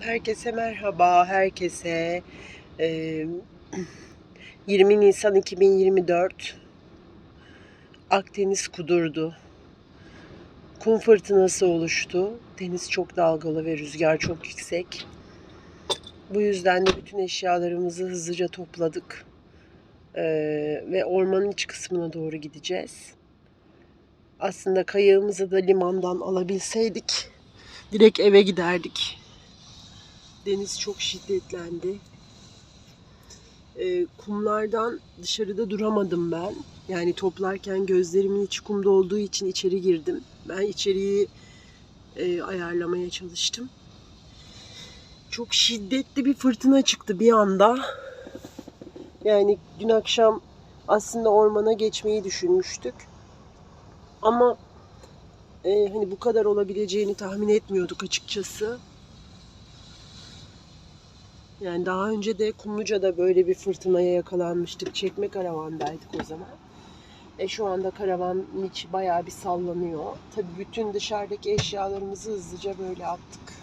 Herkese merhaba, herkese e, 20 Nisan 2024 Akdeniz kudurdu. Kum fırtınası oluştu. Deniz çok dalgalı ve rüzgar çok yüksek. Bu yüzden de bütün eşyalarımızı hızlıca topladık. E, ve ormanın iç kısmına doğru gideceğiz. Aslında kayığımızı da limandan alabilseydik direkt eve giderdik. Deniz çok şiddetlendi. Ee, kumlardan dışarıda duramadım ben. Yani toplarken gözlerimin içi kumda olduğu için içeri girdim. Ben içeriği e, ayarlamaya çalıştım. Çok şiddetli bir fırtına çıktı bir anda. Yani dün akşam aslında ormana geçmeyi düşünmüştük. Ama e, hani bu kadar olabileceğini tahmin etmiyorduk açıkçası. Yani daha önce de Kumluca'da böyle bir fırtınaya yakalanmıştık. Çekme karavandaydık o zaman. E şu anda karavanın içi bayağı bir sallanıyor. Tabii bütün dışarıdaki eşyalarımızı hızlıca böyle attık.